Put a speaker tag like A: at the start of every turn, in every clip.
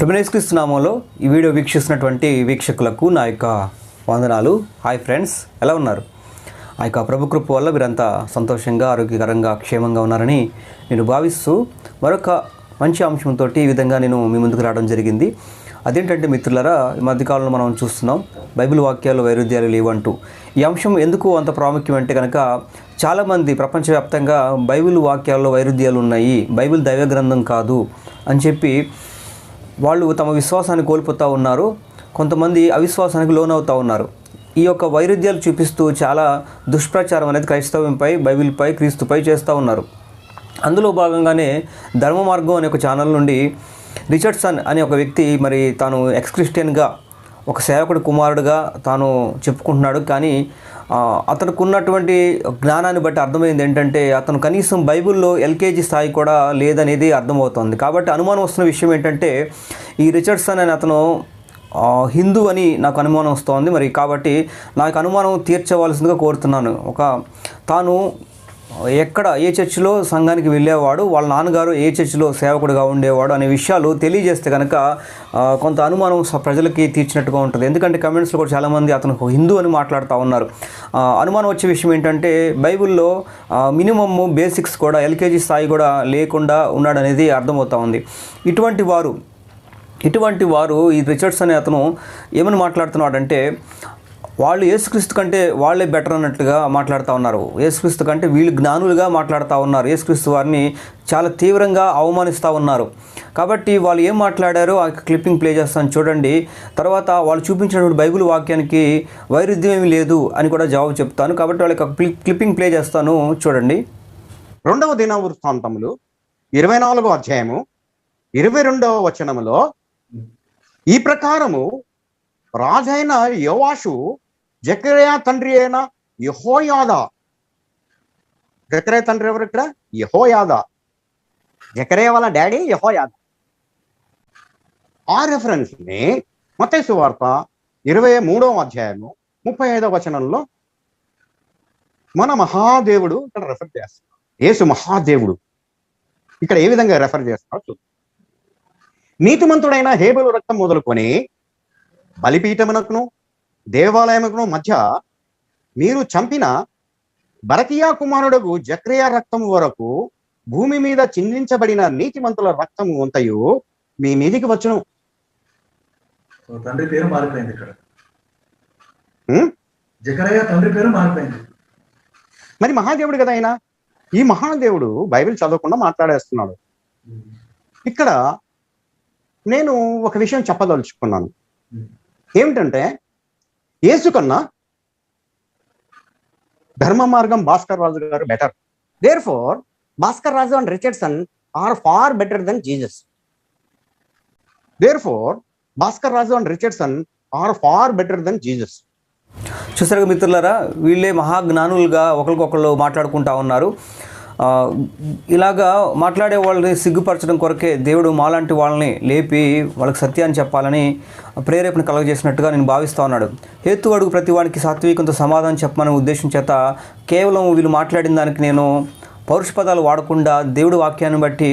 A: ప్రభునేశ్వరిస్తు ఈ వీడియో వీక్షిస్తున్నటువంటి వీక్షకులకు నా యొక్క వందనాలు. హాయ్ ఫ్రెండ్స్ ఎలా ఉన్నారు? ఆ యొక్క ప్రభుకృప వల్ల మీరంతా సంతోషంగా ఆరోగ్యకరంగా క్షేమంగా ఉన్నారని నేను భావిస్తూ మరొక మంచి అంశంతో ఈ విధంగా నేను మీ ముందుకు రావడం జరిగింది. అదేంటంటే మిత్రులరా ఈ మధ్యకాలంలో మనం చూస్తున్నాం బైబిల్ వాక్యాలు వైరుధ్యాలు లేవంటూ. ఈ అంశం ఎందుకు అంత ప్రాముఖ్యం అంటే కనుక చాలామంది ప్రపంచవ్యాప్తంగా బైబిల్ వాక్యాల్లో వైరుధ్యాలు ఉన్నాయి బైబిల్ దైవ గ్రంథం కాదు అని చెప్పి వాళ్ళు తమ విశ్వాసాన్ని కోల్పోతూ ఉన్నారు. కొంతమంది అవిశ్వాసానికి లోనవుతూ ఉన్నారు. ఈ యొక్క వైరుధ్యాలు చూపిస్తూ చాలా దుష్ప్రచారం అనేది క్రైస్తవంపై బైబిల్పై క్రీస్తుపై చేస్తూ ఉన్నారు. అందులో భాగంగానే ధర్మ మార్గం అనే ఒక ఛానల్ నుండి రిచర్డ్సన్ అనే ఒక వ్యక్తి మరి తాను ఎక్స్ క్రిస్టియన్గా ఒక సేవకుడి కుమారుడుగా తాను చెప్పుకుంటున్నాడు. కానీ అతనికి ఉన్నటువంటి జ్ఞానాన్ని బట్టి అర్థమైంది ఏంటంటే అతను కనీసం బైబిల్లో ఎల్కేజీ స్థాయి కూడా లేదనేది అర్థమవుతుంది. కాబట్టి అనుమానం వస్తున్న విషయం ఏంటంటే ఈ రిచర్డ్సన్ అనే అతను హిందూ అని నాకు అనుమానం వస్తోంది. మరి కాబట్టి నాకు అనుమానం తీర్చవలసిందిగా కోరుతున్నాను. ఒక తాను ఎక్కడ ఏ చర్చిలో సంఘానికి వెళ్ళేవాడు వాళ్ళ నాన్నగారు ఏ చర్చిలో సేవకుడిగా ఉండేవాడు అనే విషయాలు తెలియజేస్తే కనుక కొంత అనుమానం ప్రజలకి తీర్చినట్టుగా ఉంటుంది. ఎందుకంటే కమెంట్స్లో కూడా చాలామంది అతను హిందూ అని మాట్లాడుతూ ఉన్నారు. అనుమానం వచ్చే విషయం ఏంటంటే బైబిల్లో మినిమమ్ బేసిక్స్ కూడా ఎల్కేజీ స్థాయి కూడా లేకుండా ఉన్నాడనేది అర్థమవుతా ఉంది. ఇటువంటి వారు ఇటువంటి వారు ఈ రిచర్డ్స్ అనే అతను ఏమని మాట్లాడుతున్నాడంటే వాళ్ళు యేసుక్రీస్తు కంటే వాళ్ళే బెటర్ అన్నట్లుగా మాట్లాడుతూ ఉన్నారు. యేసుక్రీస్తు కంటే వీళ్ళు జ్ఞానులుగా మాట్లాడుతూ ఉన్నారు. యేసుక్రీస్తు వారిని చాలా తీవ్రంగా అవమానిస్తూ ఉన్నారు. కాబట్టి వాళ్ళు ఏం మాట్లాడారో ఆ క్లిప్పింగ్ ప్లే చేస్తాను. చూడండి. తర్వాత వాళ్ళు చూపించినటువంటి బైబిల్ వాక్యానికి వైరుధ్యం ఏమీ లేదు అని కూడా జవాబు చెప్తాను. కాబట్టి వాళ్ళకి క్లిప్పింగ్ ప్లే చేస్తాను. చూడండి.
B: రెండవ దిన వృత్తాంతములు ఇరవై నాలుగో అధ్యాయము ఇరవై రెండవ వచనములో ఈ ప్రకారము రాజైన యోవాషు జకరియా తండ్రి అయిన యహోయాద. జకరియా తండ్రి ఎవరు ఇక్కడ? యహోయాద. జకరియా వాళ్ళ డాడీ యహోయాద. ఆ రెఫరెన్స్ని మతేసు వార్త ఇరవై మూడవ అధ్యాయము ముప్పై ఐదవ వచనంలో మన మహాదేవుడు ఇక్కడ రెఫర్ చేస్తాడు యేసు మహాదేవుడు ఇక్కడ ఏ విధంగా రెఫర్ చేస్తున్నాడు చూద్దాం. నీతిమంతుడైన హేబెలు రక్తం మొదలుకొని బలిపీఠమునకును దేవాలయముకును మధ్య మీరు చంపిన భరతీయ కుమారుడుగు జక్రియా రక్తం వరకు భూమి మీద చిందించబడిన నీతిమంతుల రక్తము అంతయు మీ మీదికి వచ్చును.
C: తండ్రి పేరు మారిపోయింది ఇక్కడ? జకరయ్య తండ్రి పేరు మారిపోయింది.
B: మరి మహాదేవుడు కదా ఆయన? ఈ మహాదేవుడు బైబిల్ చదవకుండా మాట్లాడేస్తున్నాడు. ఇక్కడ నేను ఒక విషయం చెప్పదలుచుకున్నాను. ఏమిటంటే యేసు కన్నా ధర్మ మార్గం భాస్కర్ రాజు గారు better therefore Bhaskar Raju and Richardson are far better than Jesus therefore Bhaskar Raju and Richardson are far better than Jesus
A: చూసారు మిత్రులారా వీళ్ళే మహాజ్ఞానులుగా ఒకరికొకళ్ళు మాట్లాడుకుంటా ఉన్నారు. ఇలాగా మాట్లాడే వాళ్ళని సిగ్గుపరచడం కొరకే దేవుడు మాలాంటి వాళ్ళని లేపి వాళ్ళకి సత్యాన్ని చెప్పాలని ప్రేరేపణ కలగజేసినట్టుగా నేను భావిస్తా ఉన్నాడు. హేతు అడుగు ప్రతి వాడికి సాత్వికంతో సమాధానం చెప్పమనే ఉద్దేశం చేత కేవలం వీళ్ళు మాట్లాడిన దానికి నేను పౌరుష పదాలు వాడకుండా దేవుడి వాక్యాన్ని బట్టి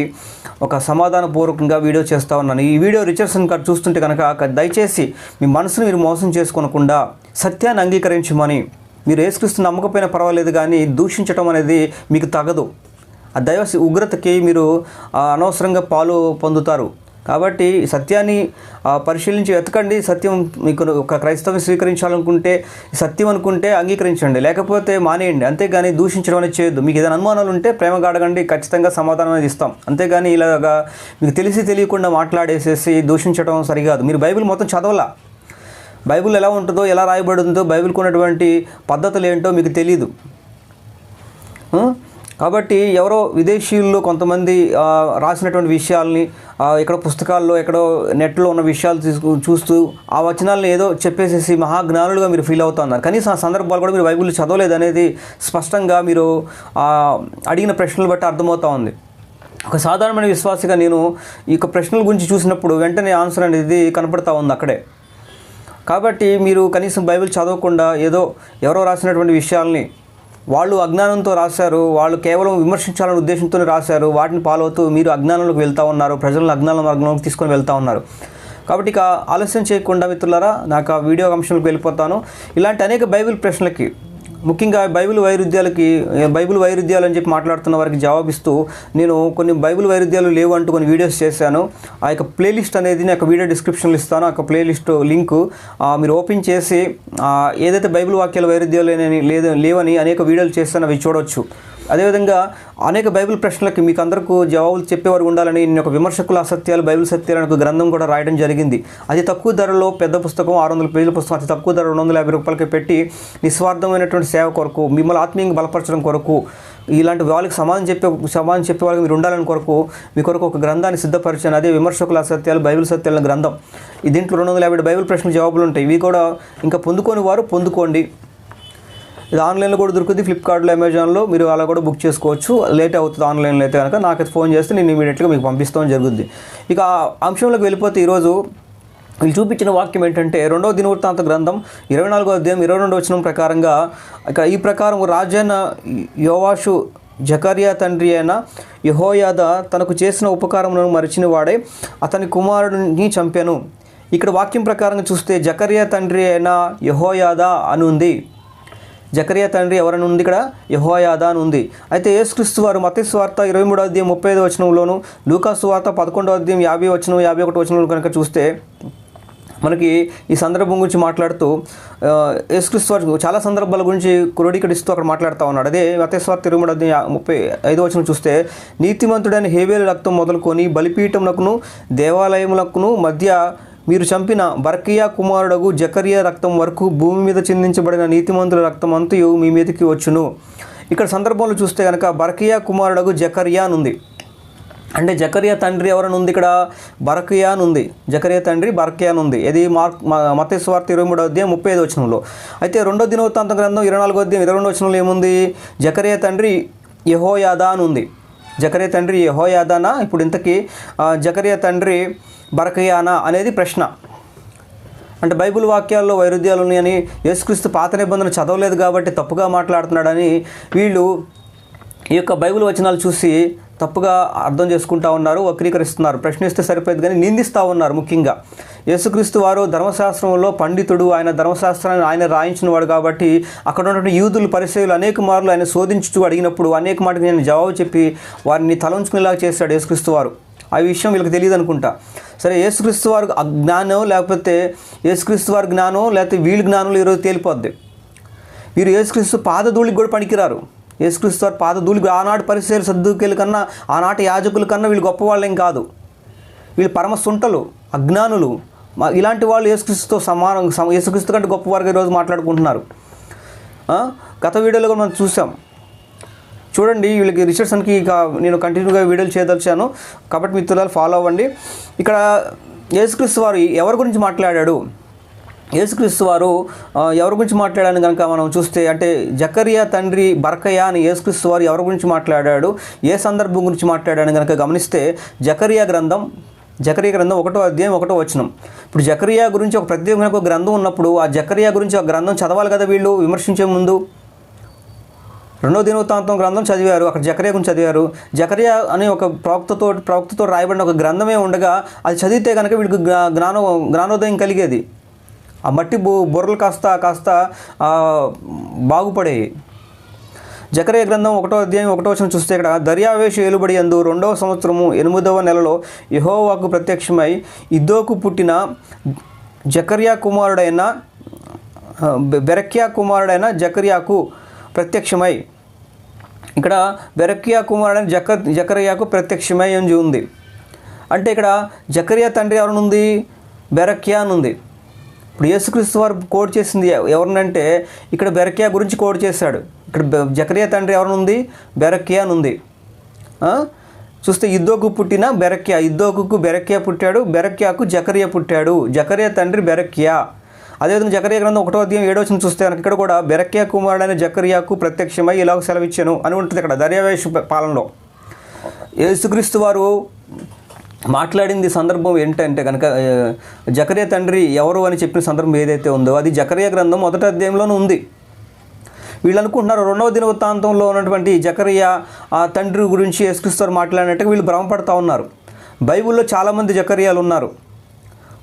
A: ఒక సమాధానపూర్వకంగా వీడియో చేస్తూ ఉన్నాను. ఈ వీడియో రిచర్సన్ గారు చూస్తుంటే కనుక దయచేసి మీ మనసును మీరు మోసం చేసుకోనకుండా సత్యాన్ని అంగీకరించమని మీరు ఏసుక్రీస్తు నమ్మకపోయినా పర్వాలేదు కానీ దూషించడం అనేది మీకు తగదు. ఆ దైవ ఉగ్రతకి మీరు అనవసరంగా పాలు పొందుతారు. కాబట్టి సత్యాన్ని పరిశీలించి వెతకండి. సత్యం మీకు ఒక క్రైస్తవం స్వీకరించాలనుకుంటే సత్యం అనుకుంటే అంగీకరించండి. లేకపోతే మానేయండి. అంతేగాని దూషించడం అనేది చేయొద్దు. మీకు ఏదైనా అనుమానాలు ఉంటే ప్రేమగా అడగండి. ఖచ్చితంగా సమాధానం అనేది ఇస్తాం. అంతేగాని ఇలాగా మీకు తెలిసి తెలియకుండా మాట్లాడేసేసి దూషించడం సరికాదు. మీరు బైబిల్ మొత్తం చదవాలా. బైబిల్ ఎలా ఉంటుందో ఎలా రాయబడిందో బైబిల్కి ఉన్నటువంటి పద్ధతులు ఏంటో మీకు తెలియదు కాబట్టి ఎవరో విదేశీయుల్లో కొంతమంది రాసినటువంటి విషయాల్ని ఎక్కడో పుస్తకాల్లో ఎక్కడో నెట్లో ఉన్న విషయాలు తీసుకు చూస్తూ ఆ వచనాలను ఏదో చెప్పేసేసి మహాజ్ఞానులుగా మీరు ఫీల్ అవుతున్నారు కనీసం ఆ సందర్భాలు కూడా మీరు బైబిల్ చదవలేదు అనేది స్పష్టంగా మీరు అడిగిన ప్రశ్నలు బట్టి అర్థమవుతా ఉంది. ఒక సాధారణమైన విశ్వాసిగా నేను ఈ యొక్క ప్రశ్నల గురించి చూసినప్పుడు వెంటనే ఆన్సర్ అనేది కనపడతా ఉంది అక్కడే. కాబట్టి మీరు కనీసం బైబిల్ చదవకుండా ఏదో ఎవరో రాసినటువంటి విషయాల్ని వాళ్ళు అజ్ఞానంతో రాశారు వాళ్ళు కేవలం విమర్శించాలనే ఉద్దేశంతో రాశారు వాటిని ఫాలో అవుతూ మీరు అజ్ఞానంలోకి వెళ్తూ ఉన్నారు ప్రజలను అజ్ఞాన మార్గంలోకి తీసుకొని వెళ్తూ ఉన్నారు. కాబట్టి ఇక ఆలస్యం చేయకుండా మిత్రులారా నాకు ఆ వీడియో అంశంలోకి వెళ్ళిపోతాను. ఇలాంటి అనేక బైబిల్ ప్రశ్నలకి ముఖ్యంగా బైబిల్ వైరుధ్యాలకి బైబిల్ వైరుధ్యాలు అని చెప్పి మాట్లాడుతున్న వారికి జవాబిస్తూ నేను కొన్ని బైబిల్ వైరుధ్యాలు లేవు అంటూ కొన్ని వీడియోస్ చేశాను. ఆ యొక్క ప్లేలిస్ట్ అనేది నేను ఒక వీడియో డిస్క్రిప్షన్లో ఇస్తాను. ఆ యొక్క ప్లేలిస్ట్ లింక్ మీరు ఓపెన్ చేసి ఏదైతే బైబిల్ వాక్యాల వైరుధ్యాలు లేని- లేదు లేవని అనేక వీడియోలు చేస్తాను అవి చూడవచ్చు అదేవిధంగా అనేక బైబిల్ ప్రశ్నలకు మీకు అందరికీ జవాబులు చెప్పేవారు ఉండాలని నేను ఒక విమర్శకుల అసత్యాలు బైబిల్ సత్యాలు ఒక గ్రంథం కూడా రాయడం జరిగింది. అది తక్కువ ధరలో పెద్ద పుస్తకం ఆరు వందల పేజీల పుస్తకం అతి తక్కువ ధర రెండు వందల యాభై రూపాయలకి పెట్టి నిస్వార్థమైనటువంటి సేవ కొరకు మిమ్మల్ని ఆత్మీయంగా బలపరచడం కొరకు ఇలాంటి వాళ్ళకి సమాధానం చెప్పే సమాధానం చెప్పే వాళ్ళకి మీరు ఉండాలని కొరకు మీ కొరకు ఒక గ్రంథాన్ని సిద్ధపరిచాను. అదే విమర్శకుల అసత్యాలు బైబిల్ సత్యాల గ్రంథం. దీంట్లో రెండు వందల యాభై బైబిల్ ప్రశ్నలు జవాబులు ఉంటాయి. ఇవి కూడా ఇంకా పొందుకోని వారు పొందుకోండి. ఇది ఆన్లైన్లో కూడా దొరుకుతుంది. ఫ్లిప్కార్ట్లో అమెజాన్లో మీరు అలా కూడా బుక్ చేసుకోవచ్చు. లేట్ అవుతుంది ఆన్లైన్లో అయితే కనుక. నాకు ఫోన్ చేస్తే నేను ఇమీడియట్గా మీకు పంపిస్తాం జరుగుద్ది. ఇక అంశంలోకి వెళ్ళిపోతే ఈరోజు వీళ్ళు చూపించిన వాక్యం ఏంటంటే రెండవ దినవృత్తాంత గ్రంథం ఇరవై నాలుగో అధ్యాయం ఇరవై రెండు వచనం ప్రకారంగా ఇక ఈ ప్రకారం రాజైన యోవాషు జకరియా తండ్రి అయిన యహోయాద తనకు చేసిన ఉపకారములను మరిచిన వాడే అతని కుమారుడిని చంపాను. ఇక్కడ వాక్యం ప్రకారంగా చూస్తే జకరియా తండ్రి అయిన యహోయాద అని ఉంది జకరియా తండ్రి ఎవరని ఉంది ఇక్కడ? యహోయాదా అని ఉంది. అయితే యేసుక్రీస్తు వారు మత వార్త ఇరవై మూడో అధ్యాయం ముప్పై ఐదు వచనంలోను లూకా వార్త పదకొండో అధ్యాయం యాభై వచనం యాభై ఒకటి వచనంలో కనుక చూస్తే మనకి ఈ సందర్భం గురించి మాట్లాడుతూ యేసుక్రీస్తు వారు చాలా సందర్భాల గురించి క్రోడీకరిస్తూ అక్కడ మాట్లాడుతూ ఉన్నాడు. అదే మతేశ్వర ఇరవై మూడు అధ్యాయం ముప్పై ఐదో వచనం చూస్తే నీతిమంతుడైన హేవేలు రక్తం మొదలుకొని బలిపీఠములకును దేవాలయములకును మధ్య మీరు చంపిన బర్కియా కుమారుడగు జకరియా రక్తం వరకు భూమి మీద చిందించబడిన నీతిమంతుల రక్తం అంతయు మీ మీదకి వచ్చును. ఇక్కడ సందర్భంలో చూస్తే కనుక బర్కియా కుమారుడగు జకరియా అని ఉంది అంటే జకరియా తండ్రి ఎవరని ఉంది ఇక్కడ? బరకియా ఉంది జకరియా తండ్రి బరకియా ఉంది ఇది మార్క్ మతేశ్వార్త ఇరవై మూడో అధ్యాయం ముప్పై ఐదు వచనంలో. అయితే రెండో దినవృత్తాంత గ్రంథం ఇరవై నాలుగో అధ్యాయం ఇరవై రెండు వచనంలో ఏముంది? జకరియా తండ్రి యహోయాదా అని ఉంది జకరియా తండ్రి యహోయాదానా? ఇప్పుడు ఇంతకీ జకరియా తండ్రి బరకయానా అనేది ప్రశ్న. అంటే బైబిల్ వాక్యాల్లో వైరుధ్యాలు ఉన్నాయని యేసుక్రీస్తు పాత నిబంధన చదవలేదు కాబట్టి తప్పుగా మాట్లాడుతున్నాడని వీళ్ళు ఈ యొక్క బైబిల్ వచనాలు చూసి తప్పుగా అర్థం చేసుకుంటా ఉన్నారు వక్రీకరిస్తున్నారు. ప్రశ్నిస్తే సరిపోయేది కానీ నిందిస్తూ ఉన్నారు ముఖ్యంగా. యేసుక్రీస్తు వారు ధర్మశాస్త్రంలో పండితుడు ఆయన ధర్మశాస్త్రాన్ని ఆయన రాయించిన వాడు కాబట్టి అక్కడ ఉన్నటువంటి యూదులు పరిచయులు అనేక మార్లు ఆయన శోధించుతూ అడిగినప్పుడు అనేక మాటకి నేను జవాబు చెప్పి వారిని తలంచుకునేలాగా చేశాడు యేసుక్రీస్తు వారు. ఆ విషయం వీళ్ళకి తెలియదు అనుకుంటా సరే యేసుక్రీస్తు వారు అజ్ఞానం లేకపోతే యేసుక్రీస్తు వారి జ్ఞానం లేకపోతే వీళ్ళ జ్ఞానంలో ఈరోజు తేలిపోద్ది. వీరు యేసుక్రీస్తు పాదధూళికి కూడా పనికిరారు. యేసుక్రీస్తు వారి పాదధూళికి ఆనాటి పరిచయాలు సర్దుకెళ్ళ కన్నా ఆనాటి యాజకుల కన్నా వీళ్ళు గొప్పవాళ్ళేం కాదు. వీళ్ళు పరమ సుంటలు అజ్ఞానులు. ఇలాంటి వాళ్ళు యేసుక్రీస్తుతో సమానం యేసుక్రీస్తు కంటే గొప్పవారుగా ఈరోజు మాట్లాడుకుంటున్నారు. గత వీడియోలో కూడా మనం చూసాం. చూడండి వీళ్ళకి రిసెప్షన్కి ఇక నేను కంటిన్యూగా వీడియోలు చేయదలిచాను. కాబట్టి మిత్రులు ఫాలో అవ్వండి. ఇక్కడ యేసుక్రీస్తు వారు ఎవరి గురించి మాట్లాడాడు? యేసుక్రీస్తు వారు ఎవరి గురించి మాట్లాడాను కనుక మనం చూస్తే అంటే జకరియా తండ్రి బర్కయ్య అని యేసుక్రీస్తు వారు ఎవరి గురించి మాట్లాడాడు? ఏ సందర్భం గురించి మాట్లాడాను కనుక గమనిస్తే జకరియా గ్రంథం జకరియా గ్రంథం ఒకటో అధ్యాయం ఒకటో వచనం. ఇప్పుడు జకరియా గురించి ఒక ప్రత్యేకమైన ఒక గ్రంథం ఉన్నప్పుడు ఆ జకరియా గురించి ఒక గ్రంథం చదవాలి కదా వీళ్ళు? విమర్శించే ముందు? రెండో దినవృత్తాంతం గ్రంథం చదివారు అక్కడ జకరియా గురించి చదివారు. జకరియా అనే ఒక ప్రవక్తతో ప్రవక్తతో రాయబడిన ఒక గ్రంథమే ఉండగా అది చదివితే కనుక వీడికి జ్ఞానో జ్ఞానోదయం కలిగేది. ఆ మట్టి బు బుర్రలు కాస్త కాస్త బాగుపడేవి జకరియా గ్రంథం ఒకటో అధ్యాయం ఒకటో వచ్చిన చూస్తే ఇక్కడ దర్యావేష ఏలుబడి అందు రెండవ సంవత్సరము ఎనిమిదవ నెలలో యహోవాకు ప్రత్యక్షమై ఇద్దోకు పుట్టిన జకర్యా కుమారుడైన బెరక్యా కుమారుడైన జకర్యాకు ప్రత్యక్షమై. ఇక్కడ బెరక్యా కుమారుడైన జక జకరయ్యకు ప్రత్యక్షమై అని ఉంది. అంటే ఇక్కడ జకరియా తండ్రి ఎవరినుంది? బెరక్యా అని ఉంది ఇప్పుడు యేసుక్రీస్తు వారు కోడ్ చేసింది ఎవరినంటే ఇక్కడ బెరక్యా గురించి కోడ్ చేశాడు. ఇక్కడ జకరియా తండ్రి ఎవరినుంది? బెరక్యా అని ఉంది చూస్తే ఇద్దోకు పుట్టిన బెరక్యా. ఇద్దోకు బెరక్యా పుట్టాడు బెరక్యాకు జకరియా పుట్టాడు. జకరియా తండ్రి బెరక్యా. అదేవిధంగా జకరియా గ్రంథం ఒకటో అధ్యాయం ఏడో వచ్చిన చూస్తే కనుక ఇక్కడ కూడా బెరక్యా కుమారుడైన జకరియాకు ప్రత్యక్షమై ఇలాగ సెలవిచ్చాను అని ఉంటుంది ఇక్కడ దర్యావేష పాలనలో. యేసుక్రీస్తు వారు మాట్లాడింది సందర్భం ఏంటంటే కనుక జకరియా తండ్రి ఎవరు అని చెప్పిన సందర్భం ఏదైతే ఉందో అది జకరియా గ్రంథం మొదటి అధ్యాయంలోనే ఉంది. వీళ్ళు అనుకుంటున్నారు రెండవ దినవృత్తాంతంలో ఉన్నటువంటి జకరియా ఆ తండ్రి గురించి యేసుక్రీస్తు వారు మాట్లాడినట్టుగా వీళ్ళు భ్రమపడతా ఉన్నారు. బైబిల్లో చాలామంది జకరియాలు ఉన్నారు.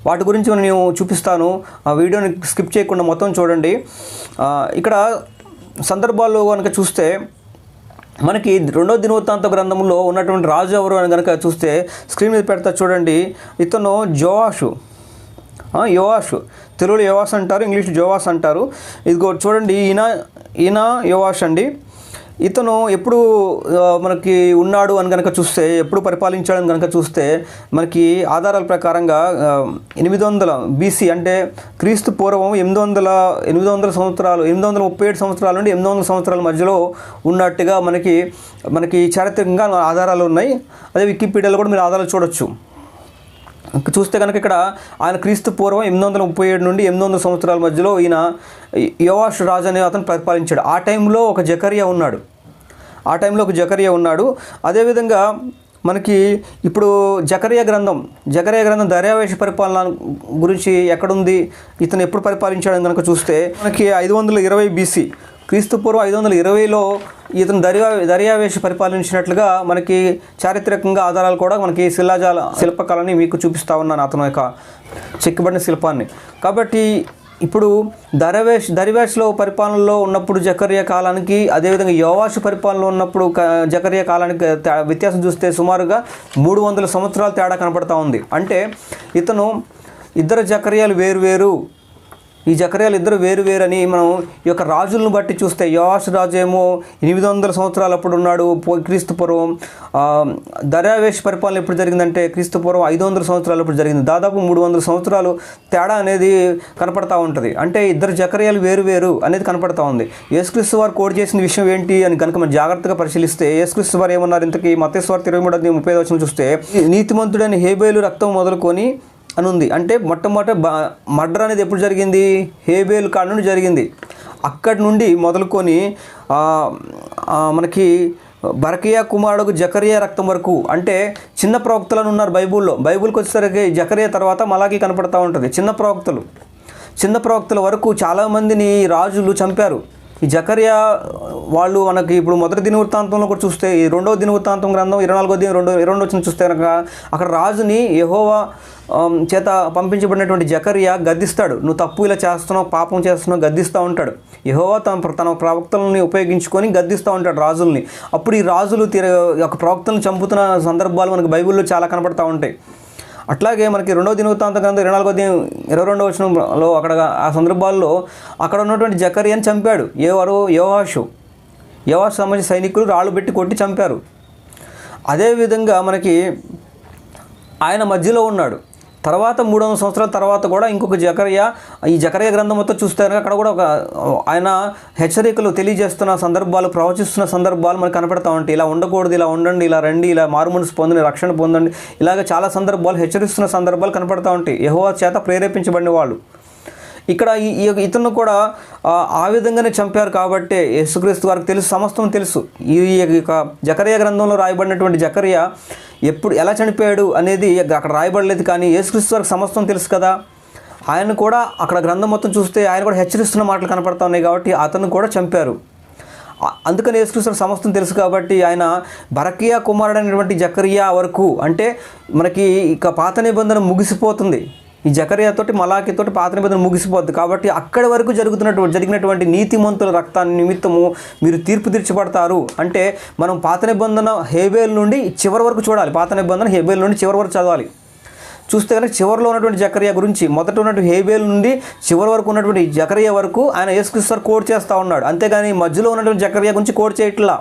A: వాటి గురించి నేను చూపిస్తాను. ఆ వీడియోని స్కిప్ చేయకుండా మొత్తం చూడండి. ఇక్కడ సందర్భాల్లో కనుక చూస్తే మనకి రెండో దినవృత్తాంత గ్రంథంలో ఉన్నటువంటి రాజు ఎవరు అని కనుక చూస్తే స్క్రీన్ మీద పెడతా చూడండి. ఇతను జోవాషు. ఆ, యోవాషు. తెలుగులో యోవాస్ అంటారు ఇంగ్లీష్లో జోవాస్ అంటారు. ఇదిగో చూడండి ఈయన ఈయన యోవాష్ అండి. ఇతను ఎప్పుడు మనకి ఉన్నాడు అని కనుక చూస్తే ఎప్పుడు పరిపాలించాడని కనుక చూస్తే మనకి ఆధారాల ప్రకారంగా ఎనిమిది వందల బీసీ అంటే క్రీస్తు పూర్వం ఎనిమిది వందల ఎనిమిది వందల సంవత్సరాలు ఎనిమిది వందల ముప్పై ఏడు సంవత్సరాల నుండి ఎనిమిది వందల సంవత్సరాల మధ్యలో ఉన్నట్టుగా మనకి మనకి చారిత్రకంగా ఆధారాలు ఉన్నాయి. అదే వికీపీడియాలో కూడా మీరు ఆధారాలు చూడొచ్చు. చూస్తే కనుక ఇక్కడ ఆయన క్రీస్తు పూర్వం ఎనిమిది వందల ముప్పై ఏడు నుండి ఎనిమిది వందల సంవత్సరాల మధ్యలో ఈయన యోవాష్ రాజు అనే అతను పరిపాలించాడు. ఆ టైంలో ఒక జకరియా ఉన్నాడు. ఆ టైంలో ఒక జకరియా ఉన్నాడు. అదేవిధంగా మనకి ఇప్పుడు జకరియా గ్రంథం జకరియా గ్రంథం దర్యావేశ పరిపాలన గురించి ఎక్కడుంది ఇతను ఎప్పుడు పరిపాలించాడని కనుక చూస్తే మనకి ఐదు వందల ఇరవై బీసీ క్రీస్తుపూర్వం ఐదు వందల ఇరవైలో ఇతను దర్యా దర్యావేశ పరిపాలించినట్లుగా మనకి చారిత్రకంగా ఆధారాలు కూడా మనకి శిలాజాల శిల్పకళని మీకు చూపిస్తా ఉన్నాను అతను యొక్క చెక్కబడిన శిల్పాన్ని. కాబట్టి ఇప్పుడు దరవేష్ దరివేష్లో పరిపాలనలో ఉన్నప్పుడు జకరియా కాలానికి అదేవిధంగా యోవాషు పరిపాలనలో ఉన్నప్పుడు క- జకరియా కాలానికి వ్యత్యాసం చూస్తే సుమారుగా మూడు వందల సంవత్సరాల తేడా కనపడతా ఉంది. అంటే ఇతను ఇద్దరు జకరియాలు వేరు వేరు ఈ జకర్యాలు ఇద్దరు వేరు వేరని మనం ఈ యొక్క రాజులను బట్టి చూస్తే యోవాష్ రాజు ఏమో ఎనిమిది వందల సంవత్సరాలు అప్పుడు ఉన్నాడు పో- క్రీస్తు దర్యావేష్ పరిపాలన ఎప్పుడు జరిగిందంటే క్రీస్తుపూర్వం ఐదు వందల సంవత్సరాలు అప్పుడు జరిగింది. దాదాపు మూడు వందల సంవత్సరాలు తేడా అనేది కనపడతా ఉంటుంది. అంటే ఇద్దరు జకర్యాలు వేరు వేరు అనేది కనపడతా ఉంది. యేసుక్రీస్తు వారు కోడ్ చేసిన విషయం ఏంటి అని కనుక మనం జాగ్రత్తగా పరిశీలిస్తే యేసుక్రీస్తు వారు ఏమన్నారు? ఇంతకీ మతేశ్వర ఇరవై మూడు ముప్పై వచ్చిన చూస్తే నీతిమంతుడైన హేబేలు రక్తం మొదలుకొని అని ఉంది అంటే మొట్టమొదట మర్డర్ అనేది ఎప్పుడు జరిగింది? హేబేల్ కాడ నుండి జరిగింది. అక్కడి నుండి మొదలుకొని మనకి బరకియా కుమారుడుకు జకరియా రక్తం వరకు అంటే చిన్న ప్రవక్తలను ఉన్నారు బైబుల్లో. బైబుల్కి వచ్చేసరికి జకరియా తర్వాత మలాకి కనపడతా ఉంటుంది. చిన్న ప్రవక్తలు. చిన్న ప్రవక్తల వరకు చాలామందిని రాజులు చంపారు. ఈ జకరియా వాళ్ళు మనకి ఇప్పుడు మొదటి దినవృత్తాంతంలో కూడా చూస్తే ఈ రెండవ దినవృత్తాంతం గ్రంథం ఇరవై నాలుగో దిన రెండో ఇరవై రెండు వచ్చిన చూస్తే కనుక అక్కడ రాజుని యహోవా చేత పంపించబడినటువంటి జకరియా గద్దిస్తాడు. నువ్వు తప్పు ఇలా చేస్తున్నావు పాపం చేస్తున్నావు గద్దిస్తూ ఉంటాడు. యహోవా తన తన ప్రవక్తలని ఉపయోగించుకొని గద్దిస్తూ ఉంటాడు రాజుల్ని. అప్పుడు ఈ రాజులు తీర ఒక ప్రవక్తలను చంపుతున్న సందర్భాలు మనకి బైబిల్లో చాలా కనపడతా ఉంటాయి. అట్లాగే మనకి రెండో దినవృత్తాంత గ్రంథం ఇరవై నాలుగో దిన ఇరవై రెండో వచనంలో అక్కడ ఆ సందర్భాల్లో అక్కడ ఉన్నటువంటి జకరియని చంపాడు. ఎవరు యోవాషు. యోవాషు సంబంధించిన సైనికులు రాళ్ళు పెట్టి కొట్టి చంపారు. అదేవిధంగా మనకి ఆయన మధ్యలో ఉన్నాడు. తర్వాత మూడు వందల సంవత్సరాల తర్వాత కూడా ఇంకొక జకరియా ఈ జకరియా గ్రంథం మొత్తం చూస్తే కనుక అక్కడ కూడా ఒక ఆయన హెచ్చరికలు తెలియజేస్తున్న సందర్భాలు ప్రవచిస్తున్న సందర్భాలు మనకు కనపడతా ఉంటాయి. ఇలా ఉండకూడదు ఇలా ఉండండి ఇలా రండి ఇలా మారుమనసు పొందండి రక్షణ పొందండి. ఇలాగ చాలా సందర్భాలు హెచ్చరిస్తున్న సందర్భాలు కనపడతా ఉంటాయి. యహోవా చేత ప్రేరేపించబడిన వాళ్ళు. ఇక్కడ ఈ ఈ- ఇతను కూడా ఆ, విధంగానే చంపారు కాబట్టి యేసుక్రీస్తు వారికి తెలుసు సమస్తం తెలుసు. ఈ యొక్క జకరియా గ్రంథంలో రాయబడినటువంటి జకరియా ఎప్పుడు ఎలా చనిపోయాడు అనేది అక్కడ రాయబడలేదు కానీ యేసుక్రీస్తు వారికి సమస్తం తెలుసు కదా. ఆయన కూడా అక్కడ గ్రంథం మొత్తం చూస్తే ఆయన కూడా హెచ్చరిస్తున్న మాటలు కనపడతా ఉన్నాయి కాబట్టి అతను కూడా చంపారు. అందుకని యేసుక్రీస్తు సమస్తం తెలుసు కాబట్టి ఆయన బరకియా కుమారుడైనటువంటి జకరియా వరకు అంటే మనకి ఇక పాత నిబంధన ముగిసిపోతుంది. ఈ జకరియాతోటి మలాకితోటి పాత నిబంధన ముగిసిపోద్ది. కాబట్టి అక్కడి వరకు జరుగుతున్నటువంటి జరిగినటువంటి నీతిమంతుల రక్తాన్ని నిమిత్తము మీరు తీర్పు తీర్చబడతారు అంటే మనం పాత నిబంధన హేబేల్ నుండి చివరి వరకు చూడాలి. పాత నిబంధన హేబేల్ నుండి చివరి వరకు చదవాలి. చూస్తే కనుక చివరిలో ఉన్నటువంటి జకరియా గురించి మొదట ఉన్నటువంటి హేబేల్ నుండి చివరి వరకు ఉన్నటువంటి జకరియా వరకు ఆయన యేసుక్రీస్తు కోడ్ చేస్తూ ఉన్నాడు. అంతేగాని మధ్యలో ఉన్నటువంటి జకరియా గురించి కోడ్ చేయట్లా.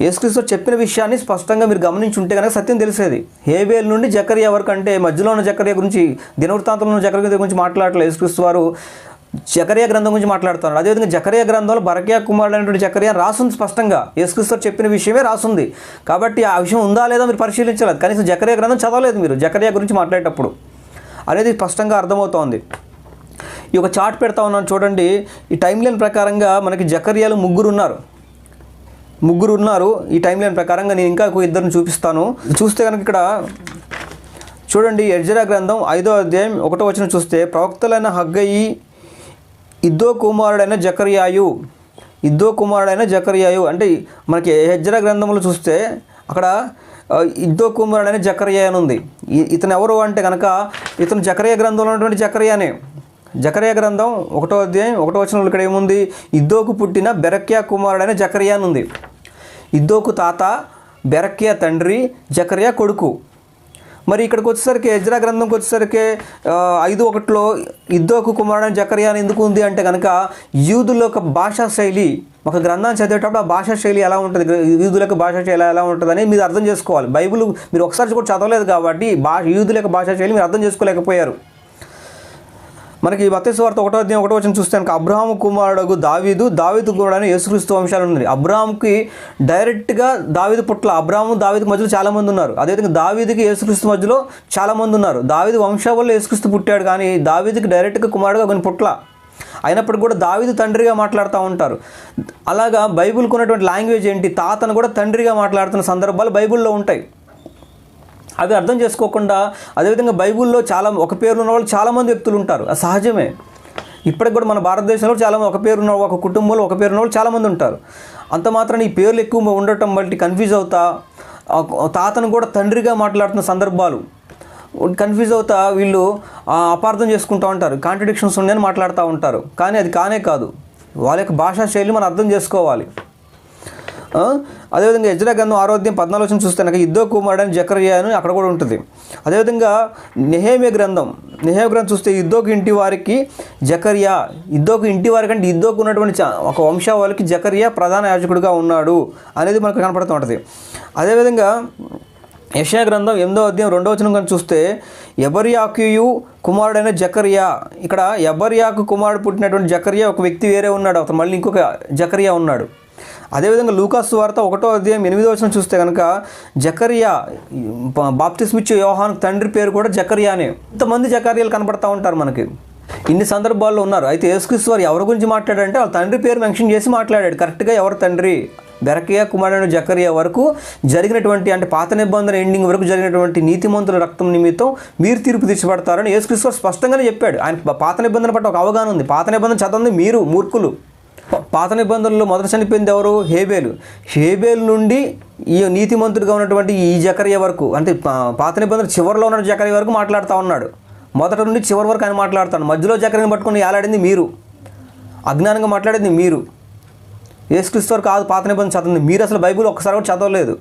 A: యేసుక్రీస్తు చెప్పిన విషయాన్ని స్పష్టంగా మీరు గమనించి ఉంటే కనుక సత్యం తెలిసేది. హేబేల్ నుండి జకరియా వరకు అంటే మధ్యలో ఉన్న జకరియా గురించి దినవృత్తాంతంలో ఉన్న జకరియా గురించి మాట్లాడట్లేదు. యేసుక్రీస్తు వారు జకరియా గ్రంథం గురించి మాట్లాడుతున్నారు. అదేవిధంగా జకరియా గ్రంథంలో బరకియా కుమారుడు అనేటువంటి జకరియా రాసుంది స్పష్టంగా. యేసుక్రీస్తు చెప్పిన విషయమే రాసుంది. కాబట్టి ఆ విషయం ఉందా లేదా మీరు పరిశీలించలేదు. కనీసం జకరియా గ్రంథం చదవలేదు మీరు జకరియా గురించి మాట్లాడేటప్పుడు. అనేది స్పష్టంగా అర్థమవుతోంది. ఈ ఒక చార్ట్ పెడతా ఉన్నాను చూడండి. ఈ టైం లైన్ ప్రకారంగా మనకి జకరియాలు ముగ్గురు ఉన్నారు ముగ్గురు ఉన్నారు ఈ టైం లైన్ ప్రకారంగా నేను ఇంకా ఇద్దరిని చూపిస్తాను. చూస్తే కనుక ఇక్కడ చూడండి ఎర్జరా గ్రంథం ఐదో అధ్యాయం ఒకటో వచనం చూస్తే ప్రవక్తలైన హగ్గయి ఇద్దో కుమారుడైన జకర్యాయు ఇద్దో కుమారుడైన జకర్యాయు అంటే మనకి హెజ్జర గ్రంథంలో చూస్తే అక్కడ ఇద్దో కుమారుడైన జకర్యా అని ఉంది. ఇతను ఎవరు అంటే కనుక ఇతను జకర్య గ్రంథంలో ఉన్నటువంటి జకర్యానే. జకర్య గ్రంథం ఒకటో అధ్యాయం ఒకటో వచనంలో ఇక్కడ ఏముంది? ఇద్దోకు పుట్టిన బెరక్యా కుమారుడైన జకర్యా అని ఉంది. ఇద్దోకు తాత బెరక్యా తండ్రి జకర్యా కొడుకు. మరి ఇక్కడికి వచ్చేసరికి ఎజ్రా గ్రంథంకి వచ్చేసరికి ఐదు ఒకటిలో ఇద్దోకు కుమారుడు జకర్యా అని ఎందుకు ఉంది అంటే కనుక యూదుల యొక్క భాషా శైలి ఒక గ్రంథాన్ని చదివేటప్పుడు ఆ భాషా శైలి ఎలా ఉంటుంది యూదుల యొక్క భాషా శైలి ఎలా ఉంటుందని మీరు అర్థం చేసుకోవాలి. బైబిల్ మీరు ఒకసారి కూడా చదవలేదు కాబట్టి భాష యూదుల యొక్క భాషా శైలి మీరు అర్థం చేసుకోలేకపోయారు. మనకి మత్స్య స్వార్థ ఒకటో అధ్యాయం ఒకటో వచ్చిన చూస్తే కనుక అబ్రహాము కుమారుడు దావీదు దావీదు కూడా యేసుక్రీస్తు వంశాలు ఉంది అబ్రహాంకి డైరెక్ట్గా దావీదు పుట్ల అబ్రహాము దావీదు మధ్యలో చాలామంది ఉన్నారు. అదేవిధంగా దావీదికి యేసుక్రీస్తు మధ్యలో చాలామంది ఉన్నారు. దావీదు వంశావళిలో యేసుక్రీస్తు పుట్టాడు కానీ దావీదికి డైరెక్ట్గా కుమారుడుగా కొన్ని పుట్ల. అయినప్పటికీ కూడా దావీదు తండ్రిగా మాట్లాడుతూ ఉంటారు. అలాగా బైబిల్కి ఉన్నటువంటి లాంగ్వేజ్ ఏంటి? తాతను కూడా తండ్రిగా మాట్లాడుతున్న సందర్భాలు బైబిల్లో ఉంటాయి. అవి అర్థం చేసుకోకుండా అదేవిధంగా బైబిల్లో చాలా ఒక పేరు ఉన్న వాళ్ళు చాలామంది వ్యక్తులు ఉంటారు. అది సహజమే. ఇప్పటికి కూడా మన భారతదేశంలో చాలా ఒక పేరు ఉన్న ఒక కుటుంబంలో ఒక పేరు ఉన్న వాళ్ళు చాలామంది ఉంటారు. అంత మాత్రం ఈ పేర్లు ఎక్కువ ఉండటం బట్టి కన్ఫ్యూజ్ అవుతా తాతను కూడా తండ్రిగా మాట్లాడుతున్న సందర్భాలు కన్ఫ్యూజ్ అవుతా వీళ్ళు అపార్థం చేసుకుంటూ ఉంటారు. కాంట్రడిక్షన్స్ ఉన్నాయని మాట్లాడుతూ ఉంటారు. కానీ అది కానే కాదు. వాళ్ళ యొక్క భాషా శైలి మనం అర్థం చేసుకోవాలి. అదేవిధంగా యజ్రా గ్రంథం ఆరోగ్యం పద్నాలుగు వచ్చిన చూస్తే నాకు ఇద్దో కుమారుడు అని జకర్యా అని అక్కడ కూడా ఉంటుంది. అదేవిధంగా నెహేమే గ్రంథం నెహేమ గ్రంథం చూస్తే ఇద్దోకు ఇంటి వారికి జకర్యా ఇద్దోకు ఇంటి వారికి అంటే ఇద్దోకు ఉన్నటువంటి ఒక వంశావళికి జకర్యా ప్రధాన యాజకుడిగా ఉన్నాడు అనేది మనకు కనపడుతూ ఉంటుంది. అదేవిధంగా యశయ గ్రంథం ఎనిమిదో అధ్యాయం రెండో వచనం కనుక చూస్తే ఎబర్యాకుయు కుమారుడైన జకరియా ఇక్కడ ఎబర్యాకు కుమారుడు పుట్టినటువంటి జకరియా ఒక వ్యక్తి వేరే ఉన్నాడు అతను మళ్ళీ ఇంకొక జకరియా ఉన్నాడు. అదేవిధంగా లూకాసు వార్త ఒకటో అధ్యాయం ఎనిమిదో వచ్చిన చూస్తే కనుక జకరియా బాప్తిస్మిచ్చే యోహాన్ తండ్రి పేరు కూడా జకరియానే. ఇంతమంది జకరియాలు కనపడతా ఉంటారు మనకి. ఇన్ని సందర్భాల్లో ఉన్నారు. అయితే యేసుక్రీస్తు వారు ఎవరి గురించి మాట్లాడంటే వాళ్ళ తండ్రి పేరు మెన్షన్ చేసి మాట్లాడాడు. కరెక్ట్గా ఎవరు తండ్రి? బెరకియా కుమారుడు జకరియా వరకు జరిగినటువంటి అంటే పాత నిబంధన ఎండింగ్ వరకు జరిగినటువంటి నీతిమంతుల రక్తం నిమిత్తం మీరు తీర్పు తీర్చబడతారని యేసుక్రీస్తు వారు స్పష్టంగానే చెప్పాడు. ఆయన పాత నిబంధన పట్ల ఒక అవగాహన ఉంది. పాత నిబంధన చదవండి. మీరు మూర్ఖులు. పాత నిబంధనలు మొదట చనిపోయింది ఎవరు? హేబేలు. హేబేలు నుండి ఈ నీతిమంతుడిగా ఉన్నటువంటి ఈ జకర్య వరకు అంటే పాత నిబంధన చివరిలో ఉన్న జకర్య వరకు మాట్లాడుతూ ఉన్నాడు. మొదట నుండి చివరి వరకు ఆయన మాట్లాడుతాను మధ్యలో జకర్యని పట్టుకుని ఏలాడింది మీరు? అజ్ఞానంగా మాట్లాడింది మీరు. యేసుక్రీస్తు వరకు కాదు పాత నిబంధన చదవండి. మీరు అసలు బైబిల్ ఒక్కసారి కూడా చదవలేదు.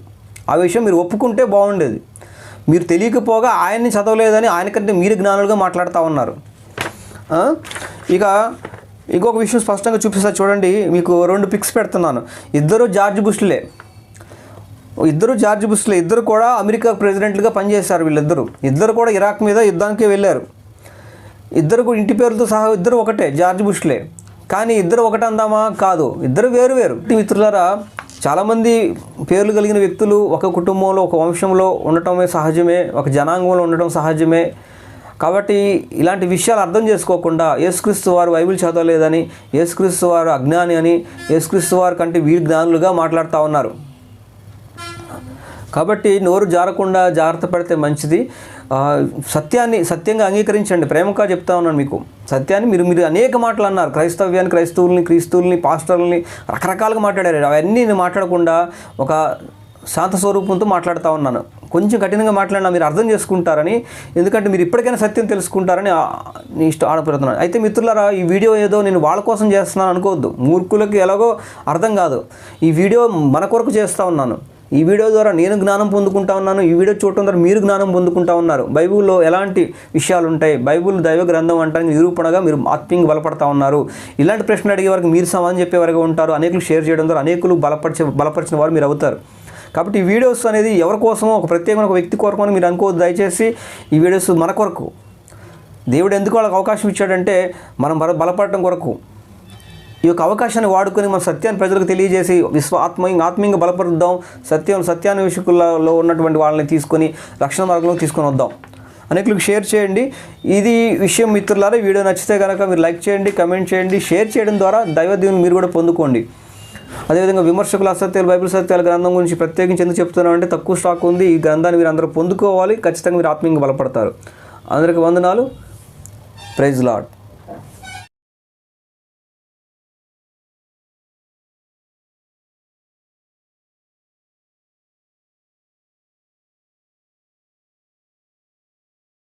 A: ఆ విషయం మీరు ఒప్పుకుంటే బాగుండేది. మీరు తెలియకపోగా ఆయన్ని చదవలేదని ఆయనకంటే మీరు జ్ఞానులుగా మాట్లాడుతూ ఉన్నారు. ఇక ఇంకొక విషయం స్పష్టంగా చూపిస్తా చూడండి. మీకు రెండు పిక్స్ పెడుతున్నాను. ఇద్దరు జార్జ్ బుష్లే. ఇద్దరు జార్జ్ బుష్లే. ఇద్దరు కూడా అమెరికా ప్రెసిడెంట్లుగా పనిచేశారు వీళ్ళిద్దరు. ఇద్దరు కూడా ఇరాక్ మీద యుద్ధానికి వెళ్ళారు. ఇద్దరు ఇంటి పేరుతో సహా ఇద్దరు ఒకటే జార్జ్ బుష్లే. కానీ ఇద్దరు ఒకటే అందామా? కాదు. ఇద్దరు వేరు వేరు. మిత్రులారా చాలామంది పేర్లు కలిగిన వ్యక్తులు ఒక కుటుంబంలో ఒక వంశంలో ఉండటమే సహజమే ఒక జనాంగంలో ఉండటం సహజమే. కాబట్టి ఇలాంటి విషయాలు అర్థం చేసుకోకుండా యేసుక్రీస్తు వారు బైబిల్ చదవలేదని యేసుక్రీస్తు వారు అజ్ఞాని అని యేసుక్రీస్తు వారి కంటే వీరి జ్ఞానులుగా మాట్లాడుతూ ఉన్నారు. కాబట్టి నోరు జారకుండా జాగ్రత్త పడితే మంచిది. సత్యాన్ని సత్యంగా అంగీకరించండి. ప్రేమగా చెప్తా ఉన్నాను మీకు. సత్యాన్ని మీరు మీరు అనేక మాటలు అన్నారు. క్రైస్తవ్యాన్ని క్రైస్తవుల్ని క్రీస్తువుల్ని పాస్టర్లని రకరకాలుగా మాట్లాడారు. అవన్నీ నేను మాట్లాడకుండా ఒక శాంత స్వరూపంతో మాట్లాడుతూ ఉన్నాను. కొంచెం కఠినంగా మాట్లాడినా మీరు అర్థం చేసుకుంటారని ఎందుకంటే మీరు ఇప్పటికైనా సత్యం తెలుసుకుంటారని నీ ఇష్టం ఆడపడుతున్నాను అయితే మిత్రులారా ఈ వీడియో ఏదో నేను వాళ్ళ కోసం చేస్తున్నాను అనుకోవద్దు. మూర్ఖులకి ఎలాగో అర్థం కాదు. ఈ వీడియో మన కొరకు చేస్తూ ఉన్నాను. ఈ వీడియో ద్వారా నేను జ్ఞానం పొందుకుంటా ఉన్నాను. ఈ వీడియో చూడటం ద్వారా మీరు జ్ఞానం పొందుకుంటా ఉన్నారు. బైబిల్లో ఎలాంటి విషయాలు ఉంటాయి బైబిల్ దైవ గ్రంథం అంటానికి నిరూపణగా మీరు ఆత్మీయంగా బలపడతా ఉన్నారు. ఇలాంటి ప్రశ్నలు అడిగే వరకు మీరు సమాధానం చెప్పే వరకు ఉంటారు. అనేకులు షేర్ చేయడం ద్వారా అనేకులు బలపరిచే బలపరిచిన వారు మీరు అవుతారు. కాబట్టి ఈ వీడియోస్ అనేది ఎవరి కోసమో ఒక ప్రత్యేకమైన ఒక వ్యక్తి కొరకు అని మీరు అనుకోవద్దు. దయచేసి ఈ వీడియోస్ మన కొరకు. దేవుడు ఎందుకు వాళ్ళకి అవకాశం ఇచ్చాడంటే మనం బల బలపడటం కొరకు. ఈ యొక్క అవకాశాన్ని వాడుకొని మన సత్యాన్ని ప్రజలకు తెలియజేసి విశ్వ ఆత్మీయంగా ఆత్మీయంగా బలపరుద్దాం. సత్యం సత్యాన్వేషకులలో ఉన్నటువంటి వాళ్ళని తీసుకొని రక్షణ మార్గంలో తీసుకొని వద్దాం. అనేకులకు షేర్ చేయండి. ఇది విషయం మిత్రులారా వీడియో నచ్చితే కనుక మీరు లైక్ చేయండి కమెంట్ చేయండి. షేర్ చేయడం ద్వారా దైవ దీవెనలు మీరు కూడా పొందుకోండి. అదేవిధంగా విమర్శకుల అసత్యాలు బైబిల్ సత్యాల గ్రంథం గురించి ప్రత్యేకించి ఎందుకు చెప్తున్నాను అంటే తక్కువ స్టాక్ ఉంది. ఈ గ్రంథాన్ని మీరు అందరూ పొందుకోవాలి. ఖచ్చితంగా మీరు ఆత్మీయంగా బలపడతారు. అందరికి వందనాలు. Praise lord